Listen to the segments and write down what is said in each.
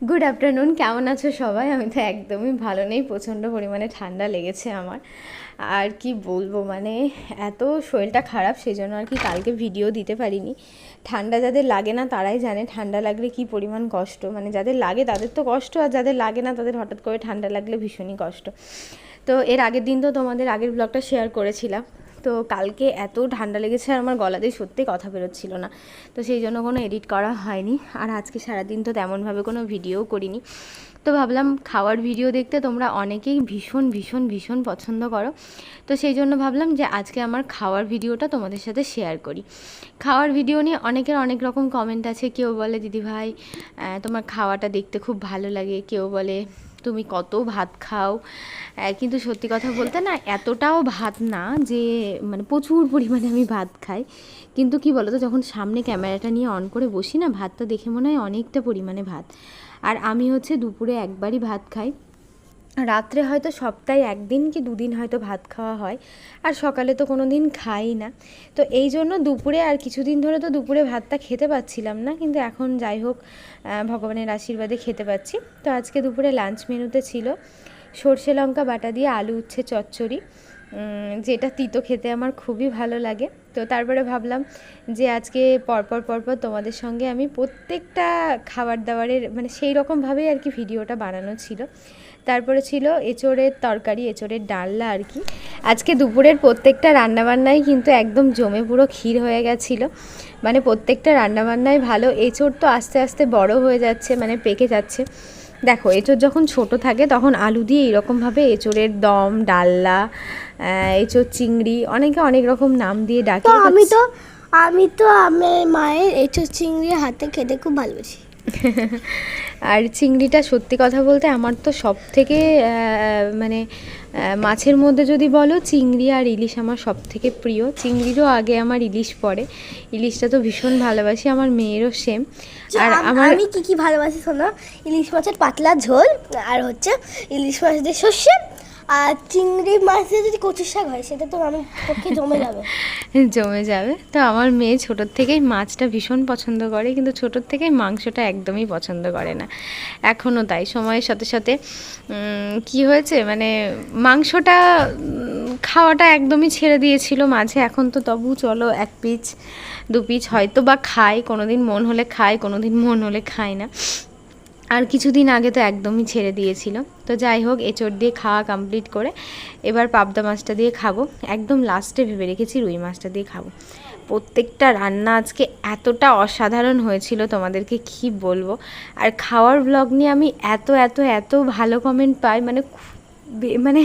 Good afternoon কেমন আছো সবাই? আমি তো একদমই ভালো নেই, প্রচণ্ড পরিমাণে ঠান্ডা লেগেছে আমার। আর কি বলব মানে এত শরীরটা খারাপ সেই জন্য আর কি কালকে ভিডিও দিতে পারিনি। ঠান্ডা যাদের লাগে না, তারাই জানে ঠান্ডা লাগলে কি পরিমাণ কষ্ট। মানে যাদের লাগে, তাদের তো কষ্ট, আর যাদের লাগে না, তাদের হঠাৎ করে ঠান্ডা লাগলে ভীষণই কষ্ট। তো এর আগের দিন তো তোমাদের আগের ব্লগটা শেয়ার করেছিলাম। তো কালকে এত ঠান্ডা লেগেছে আর আমার গলাতেই সত্যি কথা বেরোচ্ছিল না। তো সেই জন্য কোনো এডিট করা হয়নি। আর আজকে সারাদিন তো তেমনভাবে কোনো ভিডিও করিনি। তো ভাবলাম খাওয়ার ভিডিও দেখতে তোমরা অনেকেই ভীষণ ভীষণ ভীষণ পছন্দ করো। তো সেই জন্য ভাবলাম যে আজকে আমার খাওয়ার ভিডিওটা তোমাদের সাথে শেয়ার করি। খাওয়ার ভিডিও নিয়ে অনেকের অনেক রকম কমেন্ট আছে। কেউ বলে, দিদি ভাই তোমার খাওয়াটা দেখতে খুব ভালো লাগে। কেউ বলে তুমি কত ভাত খাও। কিন্তু সত্যি কথা বলতে না, এতটাও ভাত না যে মানে প্রচুর পরিমাণে আমি ভাত খাই। কিন্তু কি বলতো, যখন সামনে ক্যামেরাটা নিয়ে অন করে বসি না, ভাতটা দেখে মনে হয় অনেকটা পরিমাণে ভাত। আর আমি হচ্ছে দুপুরে একবারই ভাত খাই। রাত্রে হয়তো সপ্তাহে একদিন কি দুদিন হয়তো ভাত খাওয়া হয়, আর সকালে তো কোনো দিন খাই না। তো এই জন্য দুপুরে আর কিছুদিন ধরে তো দুপুরে ভাতটা খেতে পাচ্ছিলাম না, কিন্তু এখন যাই হোক ভগবানের আশীর্বাদে খেতে পাচ্ছি। তো আজকে দুপুরে লাঞ্চ মেনুতে ছিল সর্ষে লঙ্কা বাটা দিয়ে আলু উচ্ছে চচ্চড়ি যেটা তিতো খেতে আমার খুবই ভালো লাগে। তো তারপরে ভাবলাম যে আজকে পরপর পরপর তোমাদের সঙ্গে আমি প্রত্যেকটা খাবার দাবারের মানে সেই রকমভাবেই আর কি ভিডিওটা বানানো ছিল। তারপরে ছিল এঁচোড়ের তরকারি এঁচোড়ের ডালনা আর কি। আজকে দুপুরের প্রত্যেকটা রান্নাবান্নাই কিন্তু একদম জমে পুরো ক্ষীর হয়ে গেছিল। মানে প্রত্যেকটা রান্নাবান্নাই ভালো। এঁচোড় তো আস্তে আস্তে বড় হয়ে যাচ্ছে মানে পেকে যাচ্ছে। দেখো এঁচোড় যখন ছোট থাকে তখন আলু দিয়ে এরকমভাবে এঁচোড়ের দম ডাল্লা এঁচোড় চিংড়ি অনেকে অনেক রকম নাম দিয়ে ডাকে। আমি তো আমি তো আমার মায়ের এঁচো চিংড়ি হাতে খেতে খুব ভালোবাসি। আর চিংড়িটা সত্যি কথা বলতে আমার তো সব থেকে মানে মাছের মধ্যে যদি বলো চিংড়ি আর ইলিশ আমার সব থেকে প্রিয়। চিংড়িরও আগে আমার ইলিশ পড়ে। ইলিশটা তো ভীষণ ভালোবাসি আমার মেয়েরও সেম আর আমার আমি কি কি ভালোবাসি শোনো? ইলিশ মাছের পাতলা ঝোল আর হচ্ছে ইলিশ মাছ দিয়ে সর্ষে। আর চিংড়ি মাছ দিয়ে যদি কচুর শাক হয়, সেটা তো আমি পক্ষে জমে যাবে। জমে যাবে। তো আমার মেয়ে ছোটোর থেকেই মাছটা ভীষণ পছন্দ করে, কিন্তু ছোটোর থেকেই মাংসটা একদমই পছন্দ করে না। এখনও তাই। সময়ের সাথে সাথে কি হয়েছে? মানে মাংসটা খাওয়াটা একদমই ছেড়ে দিয়েছিল মাঝে। এখন তো তবু চলো এক পিচ, দু পিচ হয়তো বা খায় কোনো দিন মন হলে খায় কোনো দিন মন হলে খায় না। আর কিছুদিন আগে তো একদমই ছেড়ে দিয়েছিল। তো যাই হোক এচোর দিয়ে খাওয়া কমপ্লিট করে এবার পাবদা মাছটা দিয়ে খাব। একদম লাস্টে ভেবে রেখেছি রুই মাছটা দিয়ে খাব। প্রত্যেকটা রান্না আজকে এতটা অসাধারণ হয়েছিল, তোমাদেরকে কি বলব? আর খাওয়ার ব্লগ নিয়ে আমি এত এত এত ভালো কমেন্ট পাই মানে মানে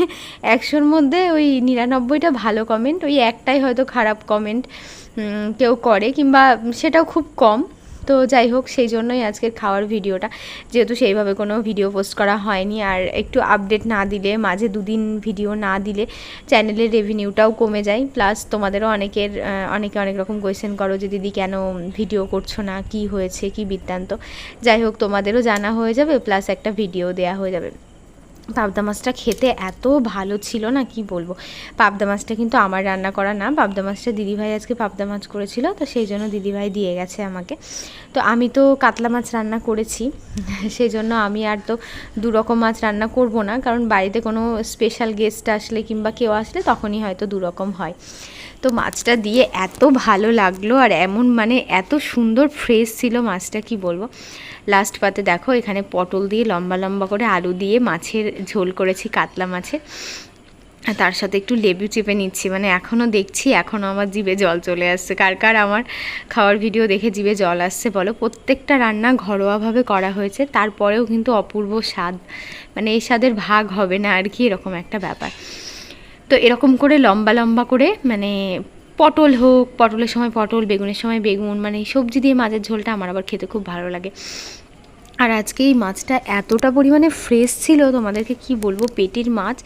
একশোর মধ্যে ওই নিরানব্বইটা ভালো কমেন্ট ওই একটাই হয়তো খারাপ কমেন্ট কেউ করে কিংবা সেটাও খুব কম। তো যাই হোক, সেই জন্যই আজকের খাওয়ার ভিডিওটা। যেহেতু সেইভাবে কোনো ভিডিও পোস্ট করা হয়নি, আর একটু আপডেট না দিলে, মাঝে দুদিন ভিডিও না দিলে চ্যানেলের রেভিনিউটাও কমে যায়। প্লাস তোমাদেরও অনেকের অনেকে অনেক রকম কোয়েশ্চেন করো যে, দিদি, কেন ভিডিও করছ না? কি হয়েছে? কি বৃত্তান্ত? যাই হোক, তোমাদেরও জানা হয়ে যাবে প্লাস একটা ভিডিও দেয়া হয়ে যাবে। পাবদা মাছটা খেতে এত ভালো ছিল না, কি বলব? পাবদা মাছটা কিন্তু আমার রান্না করা না, পাবদা মাছটা দিদিভাই আজকে পাবদা মাছ করেছিল, তো সেই জন্য দিদিভাই দিয়ে গেছে আমাকে। তো আমি তো কাতলা মাছ রান্না করেছি সেই জন্য আমি আর তো দু রকম মাছ রান্না করব না, কারণ বাড়িতে কোনো স্পেশাল গেস্ট আসলে কিংবা কেউ আসলে তখনই হয়তো দু রকম হয়। তো মাছটা দিয়ে এত ভালো লাগল আর এমন মানে এত সুন্দর ফ্রেশ ছিল মাছটা, কি বলব? লাস্ট পাতে দেখো, এখানে পটল দিয়ে লম্বা লম্বা করে আলু দিয়ে মাছের ঝোল করেছি, কাতলা মাছে। তার সাথে একটু লেবু চেপে নিচ্ছি মানে এখনও দেখছি এখনও আমার জিভে জল চলে আসছে। কার কার আমার খাওয়ার ভিডিও দেখে জিভে জল আসছে বলো? প্রত্যেকটা রান্না ঘরোয়াভাবে করা হয়েছে, তারপরেও কিন্তু অপূর্ব স্বাদ মানে এই স্বাদের ভাগ হবে না আর কি, এরকম একটা ব্যাপার। তো এরকম করে লম্বা লম্বা করে মানে পটল হোক, পটলের সময় পটল, বেগুনের সময় বেগুন মানে সবজি দিয়ে মাছের ঝোলটা আমার আবার খেতে খুব ভালো লাগে। আর আজকে এই মাছটা এতটা পরিমাণে ফ্রেশ ছিল, তোমাদেরকে কি বলব, পেটির মাছ,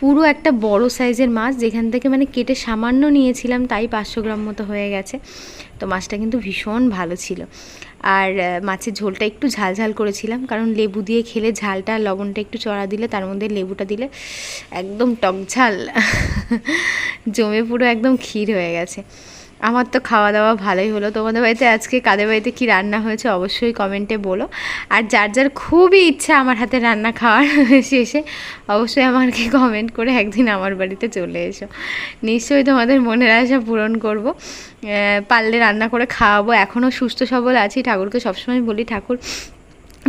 পুরো একটা বড় সাইজের মাছ, যেখান থেকে মানে কেটে সামান্য নিয়েছিলাম, তাই পাঁচশো গ্রাম মতো হয়ে গেছে। তো মাছটা কিন্তু ভীষণ ভালো ছিল। আর মাছের ঝোলটা একটু ঝাল ঝাল করেছিলাম, কারণ লেবু দিয়ে খেলে ঝালটা, লবণটা একটু চড়া দিলে, তার মধ্যে লেবুটা দিলে একদম টক ঝাল জমে পুরো একদম ক্ষীর হয়ে গেছে। আমার তো খাওয়া দাওয়া ভালোই হলো। তোমাদের বাড়িতে আজকে কাদের বাড়িতে কী রান্না হয়েছে অবশ্যই কমেন্টে বলো। আর যার যার খুবই ইচ্ছা আমার হাতে রান্না খাওয়ার শেষে, অবশ্যই আমাকে কমেন্ট করে একদিন আমার বাড়িতে চলে এসো। নিশ্চয়ই তোমাদের মনের আশা পূরণ করব। পারলে রান্না করে খাওয়াবো। এখনও সুস্থ সবল আছি। ঠাকুরকে সবসময় বলি, ঠাকুর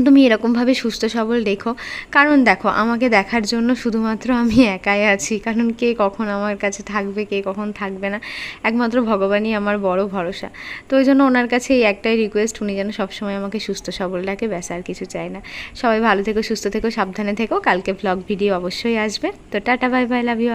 তুমি এরকমভাবে সুস্থ, সবল দেখো। কারণ দেখো, আমাকে দেখার জন্য শুধুমাত্র আমি একাই আছি। কারণ কে কখন আমার কাছে থাকবে, কে কখন থাকবে না। একমাত্র ভগবানই আমার বড় ভরসা। তো ওই জন্য ওনার কাছে এই একটাই রিকোয়েস্ট উনি যেন সবসময় আমাকে সুস্থ, সবল রাখে, ব্যাস আর কিছু চাই না। সবাই ভালো থেকো, সুস্থ থেকো, সাবধানে থেকো। কালকে ব্লগ ভিডিও অবশ্যই আসবে। তো tata bye bye love you